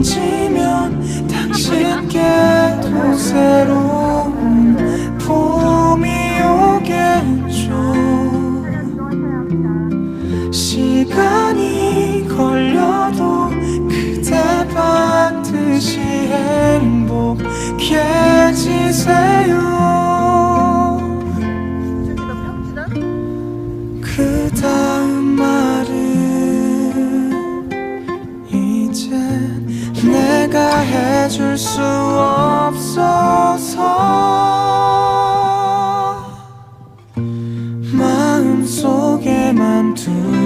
만지면 당신께도 새로운 봄이 오겠죠. 시간이 걸려도 그대 반드시 행복해지세요. 그 다음 말은 이제 내가 해줄 수 없어서 마음속에만 두고